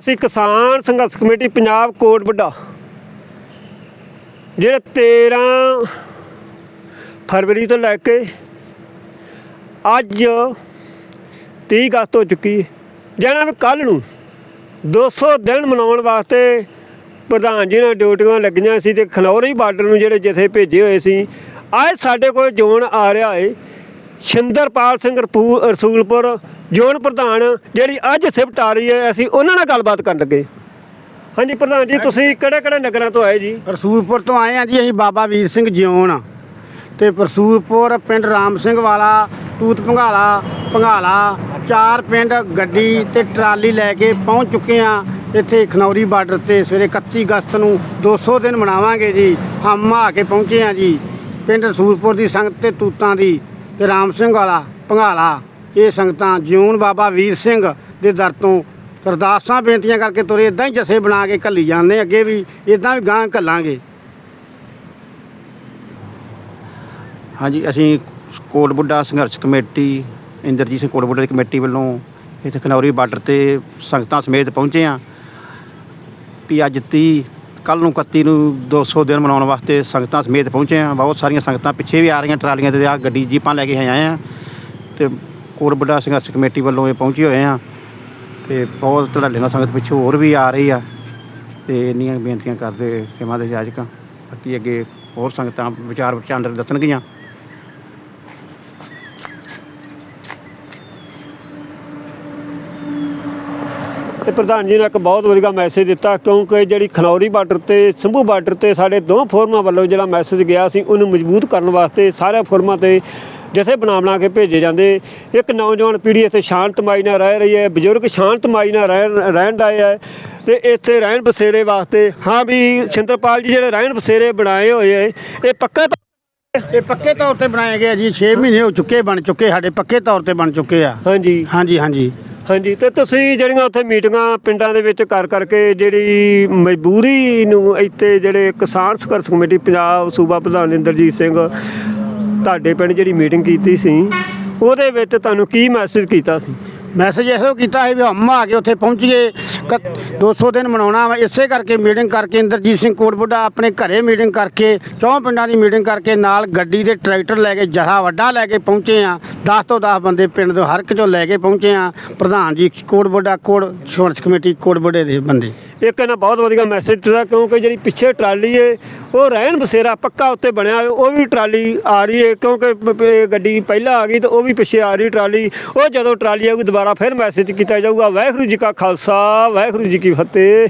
ਅਸੀਂ ਕਿਸਾਨ ਸੰਘਰਸ਼ ਕਮੇਟੀ ਪੰਜਾਬ ਕੋਟ ਵੱਡਾ, ਜਿਹੜੇ 13 ਫਰਵਰੀ ਤੋਂ ਲੈ ਕੇ ਅੱਜ 30 ਅਗਸਤ ਹੋ ਚੁੱਕੀ ਹੈ। ਜਾਣਾ ਵੀ ਕੱਲ ਨੂੰ 200 ਦਿਨ ਮਨਾਉਣ ਵਾਸਤੇ ਪ੍ਰਧਾਨ ਜੀ ਨੇ ਡਿਊਟੀਆਂ ਲੱਗੀਆਂ ਸੀ ਤੇ ਖਨੌਰੀ ਬਾਰਡਰ ਨੂੰ ਜਿਹੜੇ ਜਥੇ ਭੇਜੇ ਹੋਏ ਸੀ, ਅੱਜ ਸਾਡੇ ਕੋਲ ਜ਼ੋਨ ਆ ਰਿਹਾ ਏ ਸ਼ਿੰਦਰਪਾਲ ਸਿੰਘ ਰਪੂ- ਰਸੂਲਪੁਰ ਜ਼ੋਨ ਪ੍ਰਧਾਨ ਜਿਹੜੀ ਅੱਜ ਸਿਫਟ ਆ ਰਹੀ ਹੈ, ਅਸੀਂ ਉਹਨਾਂ ਨਾਲ ਗੱਲਬਾਤ ਕਰਨ ਲੱਗੇ। ਹਾਂਜੀ ਪ੍ਰਧਾਨ ਜੀ, ਤੁਸੀਂ ਕਿਹੜੇ ਕਿਹੜੇ ਨਗਰਾਂ ਤੋਂ ਆਏ ਜੀ? ਰਸੂਲਪੁਰ ਤੋਂ ਆਏ ਆ ਜੀ, ਅਸੀਂ ਬਾਬਾ ਵੀਰ ਸਿੰਘ ਜਿਉਣ। ਤੇ ਰਸੂਲਪੁਰ ਪਿੰਡ ਰਾਮ ਸਿੰਘ ਵਾਲਾ, ਤੂਤ ਭੰਗਾਲਾ ਭੰਗਾਲਾ, ਚਾਰ ਪਿੰਡ ਗੱਡੀ ਤੇ ਟਰਾਲੀ ਲੈ ਕੇ ਪਹੁੰਚ ਚੁੱਕੇ ਆ ਇੱਥੇ ਖਨੌਰੀ ਬਾਰਡਰ ਤੇ ਸਵੇਰੇ 31 ਅਗਸਤ ਨੂੰ 200 ਦਿਨ ਮਨਾਵਾਂਗੇ ਜੀ। ਹਮ ਆ ਕੇ ਪਹੁੰਚੇ ਆ ਜੀ। ਪਿੰਡ ਰਸੂਲਪੁਰ ਦੀ ਸੰਗਤ ਤੇ ਤੂਤਾਂ ਦੀ ਤੇ ਰਾਮ ਸਿੰਘ ਵਾਲਾ, ਭੰਗਾਲਾ। ਇਹ ਸੰਗਤਾਂ ਜਿਉਣ ਬਾਬਾ ਵੀਰ ਸਿੰਘ ਦੇ ਦਰ ਤੋਂ ਅਰਦਾਸਾਂ ਬੇਨਤੀਆਂ ਕਰਕੇ ਤੁਰੇ ਇਦਾਂ ਹੀ ਜਸੇ ਬਣਾ ਕੇ ਘੱਲੀ ਜਾਂਦੇ ਅੱਗੇ ਵੀ ਇਦਾਂ ਵੀ ਗਾਂ ਘੱਲਾਂਗੇ। ਹਾਂਜੀ, ਅਸੀਂ ਕੋਟ ਬੁੱਢਾ ਸੰਘਰਸ਼ ਕਮੇਟੀ, ਇੰਦਰਜੀਤ ਸਿੰਘ ਕੋਟ ਬੁੱਢਾ ਦੀ ਕਮੇਟੀ ਵੱਲੋਂ ਇੱਥੇ ਖਨੌਰੀ ਬਾਰਡਰ ਤੇ ਸੰਗਤਾਂ ਸਮੇਤ ਪਹੁੰਚੇ ਹਾਂ ਵੀ ਅੱਜ 30 ਕੱਲ ਨੂੰ 31 ਨੂੰ 200 ਦਿਨ ਮਨਾਉਣ ਵਾਸਤੇ ਸੰਗਤਾਂ ਸਮੇਤ ਪਹੁੰਚੇ ਹਾਂ। ਬਹੁਤ ਸਾਰੀਆਂ ਸੰਗਤਾਂ ਪਿੱਛੇ ਵੀ ਆ ਰਹੀਆਂ ਟਰਾਲੀਆਂ ਤੇ ਆ ਗੱਡੀ, ਜੀਪਾਂ ਲੈ ਕੇ ਆਏ ਆ ਤੇ ਕੋਟ ਬੁੱਢਾ ਸੰਘਰਸ਼ ਕਮੇਟੀ ਵੱਲੋਂ ਇਹ ਪਹੁੰਚੇ ਹੋਏ ਆ ਤੇ ਬਹੁਤ ਧੜੱਲੇ ਨਾਲ ਸੰਗਤ ਪਿੱਛੋਂ ਹੋਰ ਵੀ ਆ ਰਹੀ ਆ ਤੇ ਇੰਨੀਆਂ ਬੇਨਤੀਆਂ ਕਰਦੇ ਸੇਵਾ ਦੇ ਜਾਜਕਾਂ ਬਾਕੀ ਅੱਗੇ ਹੋਰ ਸੰਗਤਾਂ ਵਿਚਾਰ ਵਟਾਂਦਰ ਦੱਸਣਗੀਆਂ। ਤੇ ਪ੍ਰਧਾਨ ਜੀ ਨੇ ਇੱਕ ਬਹੁਤ ਵਧੀਆ ਮੈਸੇਜ ਦਿੱਤਾ, ਕਿਉਂਕਿ ਜਿਹੜੀ ਖਨੌਰੀ ਬਾਰਡਰ ਤੇ, ਸੰਭੂ ਬਾਰਡਰ ਤੇ ਸਾਡੇ ਦੋ ਫੋਰਮਾਂ ਵੱਲੋਂ ਜਿਹੜਾ ਮੈਸੇਜ ਗਿਆ ਸੀ, ਉਹਨੂੰ ਮਜ਼ਬੂਤ ਕਰਨ ਵਾਸਤੇ ਸਾਰੇ ਫੋਰਮਾਂ ਤੇ ਜਥੇ ਬਣਾ ਬਣਾ ਕੇ ਭੇਜੇ ਜਾਂਦੇ। ਇੱਕ ਨੌਜਵਾਨ ਪੀੜ੍ਹੀ ਇੱਥੇ ਸ਼ਾਂਤਮਈ ਨਾਲ ਰਹਿ ਰਹੀ ਹੈ ਬਜ਼ੁਰਗ ਸ਼ਾਂਤਮਈ ਨਾਲ ਰਹਿ ਰਹਿਣ ਡਏ ਹੈ ਤੇ ਇੱਥੇ ਰਹਿਣ ਬਸੇਰੇ ਵਾਸਤੇ ਹਾਂ ਵੀ ਸ਼ਿੰਦਰਪਾਲ ਜੀ ਜਿਹੜੇ ਰਹਿਣ ਬਸੇਰੇ ਬਣਾਏ ਹੋਏ ਹੈ ਇਹ ਪੱਕਾ ਇਹ ਪੱਕੇ ਤੌਰ ਤੇ ਬਣਾਏ ਗਏ ਆ ਜੀ 6 ਮਹੀਨੇ ਹੋ ਚੁੱਕੇ ਬਣ ਚੁੱਕੇ ਸਾਡੇ ਪੱਕੇ ਤੌਰ ਤੇ ਬਣ ਚੁੱਕੇ ਆ। ਹਾਂਜੀ। ਹਾਂਜੀ ਹਾਂਜੀ। ਹਾਂਜੀ ਤੇ ਤੁਸੀਂ ਜਿਹੜੀਆਂ ਉੱਥੇ ਮੀਟਿੰਗਾਂ ਪਿੰਡਾਂ ਦੇ ਵਿੱਚ ਕਰ ਕਰਕੇ ਜਿਹੜੀ ਮਜਬੂਰੀ ਨੂੰ ਇੱਥੇ ਜਿਹੜੇ ਕਿਸਾਨ ਸੰਘਰਸ਼ ਕਮੇਟੀ ਪੰਜਾਬ ਸੂਬਾ ਪ੍ਰਧਾਨ ਇੰਦਰਜੀਤ ਸਿੰਘ ਤੁਹਾਡੇ ਪਿੰਡ ਜਿਹੜੀ ਮੀਟਿੰਗ ਕੀਤੀ ਸੀ, ਉਹਦੇ ਵਿੱਚ ਤੁਹਾਨੂੰ ਕੀ ਮੈਸੇਜ ਕੀਤਾ ਸੀ? ਮੈਸੇਜ ਇਹੋ ਕੀਤਾ ਸੀ ਵੀ ਹਮ ਆ ਕੇ ਉੱਥੇ ਪਹੁੰਚੀਏ 200 ਦਿਨ ਮਨਾਉਣਾ ਵਾ। ਇਸੇ ਕਰਕੇ ਮੀਟਿੰਗ ਕਰਕੇ ਇੰਦਰਜੀਤ ਸਿੰਘ ਕੋਟਬੁੱਢਾ ਆਪਣੇ ਘਰੇ ਮੀਟਿੰਗ ਕਰਕੇ ਚੌਂ ਪਿੰਡਾਂ ਦੀ ਮੀਟਿੰਗ ਕਰਕੇ ਨਾਲ ਗੱਡੀ ਦੇ ਟਰੈਕਟਰ ਲੈ ਕੇ ਜਹਾ ਵੱਡਾ ਲੈ ਕੇ ਪਹੁੰਚੇ ਆ। 10 ਤੋਂ 10 ਬੰਦੇ ਪਿੰਡ ਤੋਂ ਹਰ ਇੱਕ ਚੋਂ ਲੈ ਕੇ ਪਹੁੰਚੇ ਆ। ਪ੍ਰਧਾਨ ਜੀ ਕੋਟਬੁੱਢਾ ਕੋਟ ਸੰਘਰਸ਼ ਕਮੇਟੀ ਕੋਟਬੁੱਢੇ ਦੇ ਬੰਦੇ। ਇੱਕ ਇਹਨਾਂ ਬਹੁਤ ਵਧੀਆ ਮੈਸੇਜ ਦਿੱਤਾ ਕਿਉਂਕਿ ਜਿਹੜੀ ਪਿੱਛੇ ਟਰਾਲੀ ਏ ਉਹ ਰਹਿਣ ਬਸੇਰਾ ਪੱਕਾ ਉੱਤੇ ਬਣਿਆ ਹੋਇਆ, ਉਹ ਵੀ ਟਰਾਲੀ ਆ ਰਹੀ ਏ। ਕਿਉਂਕਿ ਗੱਡੀ ਪਹਿਲਾਂ ਆ ਗਈ ਤੇ ਉਹ ਵੀ ਪਿੱਛੇ ਆ ਰਹੀ ਟਰਾਲੀ। ਉਹ ਜਦੋਂ ਟਰਾਲੀ ਆਊਗੀ ਦੁਬਾਰਾ ਫਿਰ ਮੈਸੇਜ ਕੀਤਾ ਜਾਊਗਾ। ਵਾਹਿਗੁਰੂ ਜੀ ਕਾ ਖਾਲਸਾ ਵਾਹਿਗੁਰੂ ਜੀ ਕੀ ਫਤਿਹ।